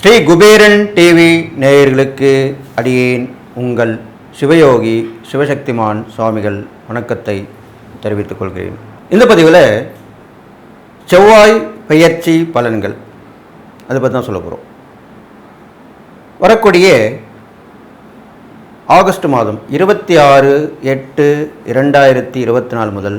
Sri Kuberan TV நேயர்களுக்கு அடியேன் உங்கள் சிவயோகி சிவசக்திமான் சுவாமிகள் வணக்கத்தை தெரிவித்துக் கொள்கிறேன். இந்த பதிவில் செவ்வாய் பெயர்ச்சி பலன்கள் அதை பற்றி தான் சொல்ல போகிறோம் வரக்கூடிய ஆகஸ்ட் மாதம் இருபத்தி ஆறு எட்டு இரண்டாயிரத்தி இருபத்தி நாலு முதல்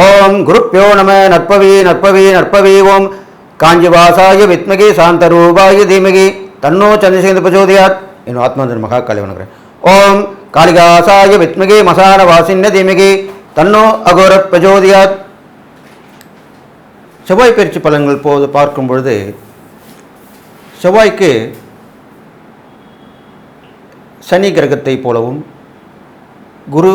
ஓம் குருப்பியோ நம நற்பவி நற்பவி நற்பவி ஓம். காஞ்சிவாசாய வித்மகி சாந்தரூபாய தீமகி. தன்னோ சந்திரசேந்து பிரச்சோதயாத். என் ஆத்மாந்தன் மகா காளி வணங்குறேன். ஓம் காளிகாசாய வித்மகி மசான வாசின்ன தீமகி. தன்னோ அகோர பிரஜோதியாத் செவ்வாய் பயிற்சி பலன்கள் போது பார்க்கும் பொழுது செவ்வாய்க்கு சனி கிரகத்தை போலவும் குரு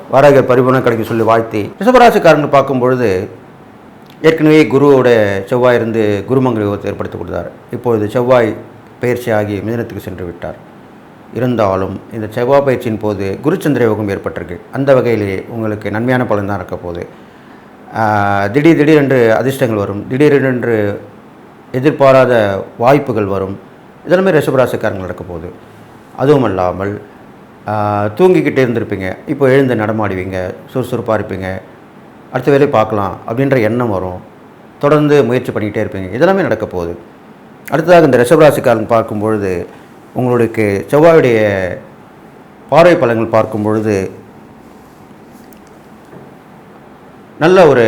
வாடகை பரிபூர்ணம் கிடைக்க சொல்லி வாழ்த்தி ரிஷபராசிக்காரன் பார்க்கும் பொழுது ஏற்கனவே குருவோட செவ்வாய் இருந்து குருமங்கல யோகத்தை ஏற்படுத்தி கொடுத்தார். இப்பொழுது செவ்வாய் பயிற்சி ஆகி மிதனத்துக்கு சென்று விட்டார். இருந்தாலும் இந்த செவ்வாய் பயிற்சியின் போது குருச்சந்திர யோகம் ஏற்பட்டிருக்கு. அந்த வகையிலே உங்களுக்கு நன்மையான பலன் தான் இருக்க போகுது. திடீர் திடீரென்று அதிர்ஷ்டங்கள் வரும். திடீரென்று எதிர்பாராத வாய்ப்புகள் வரும். இதெல்லாமே ரிஷபராசிக்காரங்கள் நடக்க போகுது. அதுவும் அல்லாமல் தூங்கிக்கிட்டே இருந்திருப்பீங்க. இப்போ எழுந்து நடமாடுவீங்க சுறுசுறுப்பாக இருப்பீங்க. அடுத்த வேலையை பார்க்கலாம் அப்படின்ற எண்ணம் வரும். தொடர்ந்து முயற்சி பண்ணிக்கிட்டே இருப்பீங்க. இதெல்லாமே நடக்க போகுது. அடுத்ததாக இந்த ரிஷபராசிக்காரன் பார்க்கும்பொழுது உங்களுக்கு செவ்வாயுடைய பார்வை பலங்கள் பார்க்கும் பொழுது நல்ல ஒரு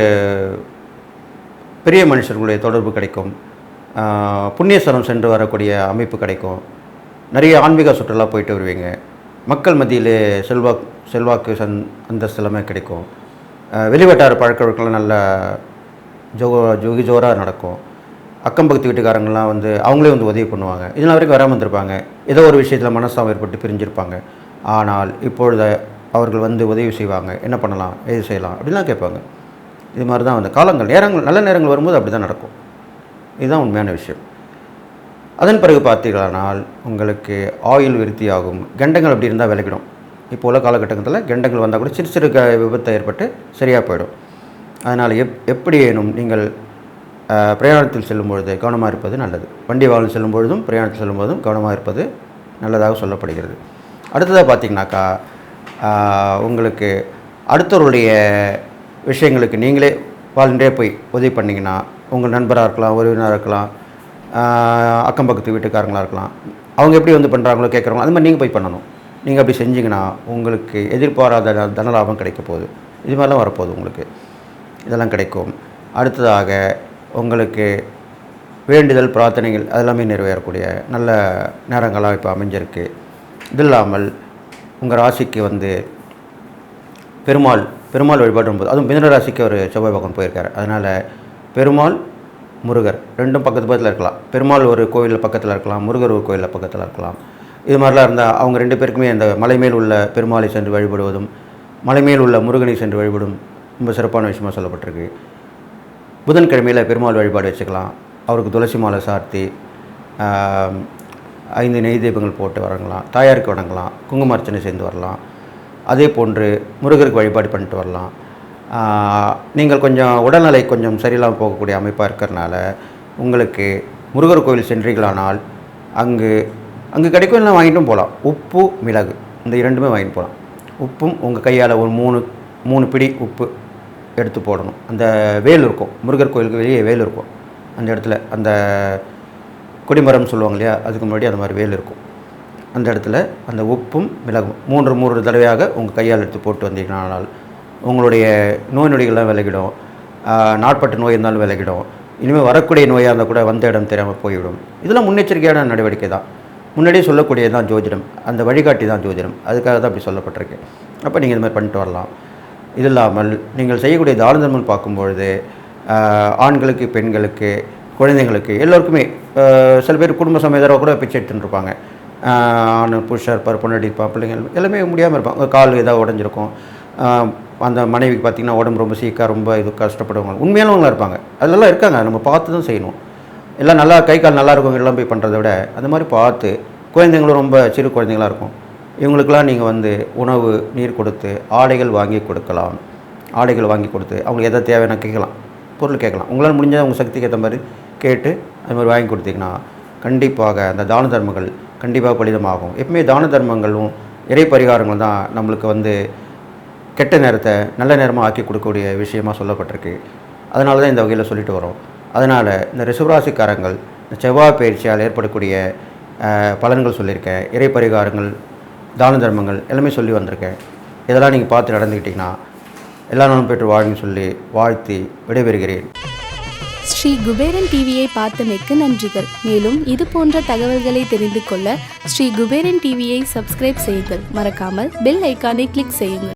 பெரிய மனுஷர்களுடைய தொடர்பு கிடைக்கும். புண்ணியஸ்தலம் சென்று வரக்கூடிய அமைப்பு கிடைக்கும். நிறைய ஆன்மீக சுற்றுலா போயிட்டு வருவீங்க. மக்கள் மத்தியிலே செல்வாக்கு செல்வாக்கு சந் அந்தஸ்து எல்லாமே கிடைக்கும். வெளிவட்டார பழக்க நல்ல ஜோ ஜோகி ஜோராக நடக்கும். அக்கம் பக்கத்து வீட்டுக்காரங்களாம் வந்து அவங்களே வந்து உதவி பண்ணுவாங்க. இதனால் வரைக்கும் வராமல் வந்திருப்பாங்க ஏதோ ஒரு விஷயத்தில் மனஸ்தாபம் ஏற்பட்டு பிரிஞ்சிருப்பாங்க. ஆனால் இப்பொழுது அவர்கள் வந்து உதவி செய்வாங்க. என்ன பண்ணலாம்? எது செய்யலாம்? அப்படிலாம் கேட்பாங்க. இது மாதிரி தான் வந்து காலங்கள் நேரங்கள் நல்ல நேரங்கள் வரும்போது அப்படி தான் நடக்கும். இதுதான் உண்மையான விஷயம். அதன் பிறகு பார்த்தீர்களானால் உங்களுக்கு ஆயில் விருத்தியாகும். கெண்டங்கள் அப்படி இருந்தால் விளக்கிடும் இப்போ உள்ள காலகட்டத்தில் கெண்டங்கள் வந்தால் கூட சிறு சிறு க விபத்து ஏற்பட்டு சரியாக போயிடும். அதனால் எப் எப்படியேனும் நீங்கள் பிரயாணத்தில் செல்லும் பொழுது கவனமாக இருப்பது நல்லது. வண்டி வாகனம் செல்லும் பொழுதும் பிரயாணத்தில் செல்லும்போதும் கவனமாக இருப்பது நல்லதாக சொல்லப்படுகிறது. அடுத்ததாக பார்த்தீங்கன்னாக்கா உங்களுக்கு அடுத்தவருடைய விஷயங்களுக்கு நீங்களே வாழ்ந்தே போய் உதவி பண்ணிங்கன்னா உங்கள் நண்பராக இருக்கலாம் உறவினராக இருக்கலாம் அக்கம் பக்கத்து வீட்டுக்காரங்களாக இருக்கலாம். அவங்க எப்படி வந்து பண்ணுறாங்களோ கேட்குறாங்களோ அது மாதிரி நீங்கள் போய் பண்ணணும். நீங்கள் அப்படி செஞ்சிங்கன்னா உங்களுக்கு எதிர்பாராத தனலாபம் கிடைக்க போகுது. இது மாதிரிலாம் வரப்போகுது உங்களுக்கு. இதெல்லாம் கிடைக்கும். அடுத்ததாக உங்களுக்கு வேண்டுதல் பிரார்த்தனைகள் அதெல்லாமே நிறைவேறக்கூடிய நல்ல நேரங்களாக இப்போ அமைஞ்சிருக்கு. இது இல்லாமல் உங்கள் ராசிக்கு வந்து பெருமாள் பெருமாள் வழிபாடு போது அதுவும் மிதன ராசிக்கு ஒரு செவ்வாய் பக்கம் போயிருக்காரு. அதனால் பெருமாள் முருகர். ரெண்டும் பக்கத்து பக்கத்தில் இருக்கலாம். பெருமாள் ஒரு கோவிலில் பக்கத்தில் இருக்கலாம். முருகர் ஒரு கோயிலில் பக்கத்தில் இருக்கலாம். இது மாதிரிலாம் இருந்தால் அவங்க ரெண்டு பேருக்குமே அந்த மலை மேல் உள்ள பெருமாளை சென்று வழிபடுவதும் மலை மேல் உள்ள முருகனை சென்று வழிபடும் ரொம்ப சிறப்பான விஷயமாக சொல்லப்பட்டிருக்கு. புதன்கிழமையில் பெருமாள் வழிபாடு வச்சுக்கலாம். அவருக்கு துளசி மாலை சார்த்தி ஐந்து நெய் தீபங்கள் போட்டு வரங்கலாம் தாயாருக்கு வணங்கலாம். குங்கும அர்ச்சனை வரலாம். அதே போன்று முருகருக்கு வழிபாடு பண்ணிட்டு வரலாம். நீங்கள் கொஞ்சம் உடல்நிலை கொஞ்சம் சரியில்லாமல் போகக்கூடிய அமைப்பாக இருக்கிறனால உங்களுக்கு முருகர் கோவில் சென்றீர்களானால் அங்கு அங்கு கிடைக்கும் இல்லை வாங்கிட்டும் போகலாம் உப்பு மிளகு இந்த இரண்டுமே வாங்கிட்டு போகலாம் உப்பும் உங்கள் கையால் ஒரு மூணு மூணு பிடி உப்பு எடுத்து போடணும். அந்த வேல் இருக்கும். முருகர் கோயிலுக்கு வெளியே வேல் இருக்கும். அந்த இடத்துல அந்த கொடிமரம் சொல்லுவாங்க இல்லையா? அதுக்கு முன்னாடி அந்த மாதிரி வேல் இருக்கும். அந்த இடத்துல அந்த உப்பும் மிளகும் மூன்று மூன்று தடவையாக உங்கள் கையால் எடுத்து போட்டு வந்தீங்கனால் உங்களுடைய நோய் நொடிகள்லாம் விலகிடும். நாற்பட்டு நாட்பட்ட நோய் இருந்தாலும் விலகிடும். இனிமேல் வரக்கூடிய நோயாக இருந்தால் கூட வந்த இடம் தெரியாமல் போய்விடும். இதெல்லாம் முன்னெச்சரிக்கையான நடவடிக்கை தான். முன்னாடியே சொல்லக்கூடியது தான் ஜோதிடம். அந்த வழிகாட்டி தான் ஜோதிடம். அதுக்காக தான் அப்படி சொல்லப்பட்டிருக்கு. அப்போ நீங்கள் இது மாதிரி பண்ணிட்டு வரலாம். இது இல்லாமல் நீங்கள் செய்யக்கூடிய தான தர்மம் பார்க்கும்பொழுது ஆண்களுக்கு பெண்களுக்கு குழந்தைங்களுக்கு எல்லோருக்குமே சில பேர் குடும்ப சமேதராக கூட பிச்சை எடுத்துட்டு இருப்பாங்க. ஆண் புருஷர் இருப்பார் பொண்ணடி இருப்பான் பிள்ளைங்கள் எல்லாமே முடியாமல் இருப்பாங்க. கால் ஏதாவது உடஞ்சிருக்கும். அந்த மனைவிக்கு பார்த்திங்கன்னா உடம்பு ரொம்ப சீக்காக ரொம்ப இது கஷ்டப்படுவாங்க. உண்மையானவங்களாக இருப்பாங்க. அதெல்லாம் இருக்காங்க. நம்ம பார்த்து தான் செய்யணும். எல்லாம் நல்லா கை கால் நல்லா இருக்கும் எல்லாம் போய் பண்ணுறத விட அந்த மாதிரி பார்த்து குழந்தைங்களும் ரொம்ப சிறு குழந்தைங்களா இருக்கும். இவங்களுக்கெல்லாம் நீங்கள் வந்து உணவு நீர் கொடுத்து ஆடைகள் வாங்கி கொடுக்கலாம். ஆடைகள் வாங்கி கொடுத்து அவங்களுக்கு எதை தேவையான கேட்கலாம். பொருள் கேட்கலாம். உங்களால் முடிஞ்சால் உங்கள் சக்திக்கு ஏற்ற மாதிரி கேட்டு அது மாதிரி வாங்கி கொடுத்தீங்கன்னா கண்டிப்பாக அந்த தான தர்மங்கள் கண்டிப்பாக பலிதமாகும். எப்பவுமே தான தர்மங்களும் இறை பரிகாரங்கள் தான் நம்மளுக்கு வந்து கெட்ட நேரத்தை நல்ல நேரமாக ஆக்கி கொடுக்கக்கூடிய விஷயமா சொல்லப்பட்டிருக்கு. அதனால தான் இந்த வகையில் சொல்லிட்டு வரோம். அதனால் இந்த ரிசுவராசிக்காரங்கள் இந்த செவ்வாய் பயிற்சியால் ஏற்படக்கூடிய பலன்கள் சொல்லியிருக்கேன். இறை பரிகாரங்கள் தான தர்மங்கள் எல்லாமே சொல்லி வந்திருக்கேன். இதெல்லாம் நீங்கள் பார்த்து நடந்துக்கிட்டிங்கன்னா எல்லா நாளும் பெற்று வாழுன்னு சொல்லி வாழ்த்தி விடைபெறுகிறேன். ஸ்ரீ குபேரன் டிவியை பார்த்தமைக்கு நன்றிகள். மேலும் இது போன்ற தகவல்களை தெரிந்து கொள்ள ஸ்ரீ குபேரன் டிவியை சப்ஸ்கிரைப் செய்யுங்கள். மறக்காமல் பெல் ஐக்கானை கிளிக் செய்யுங்கள்.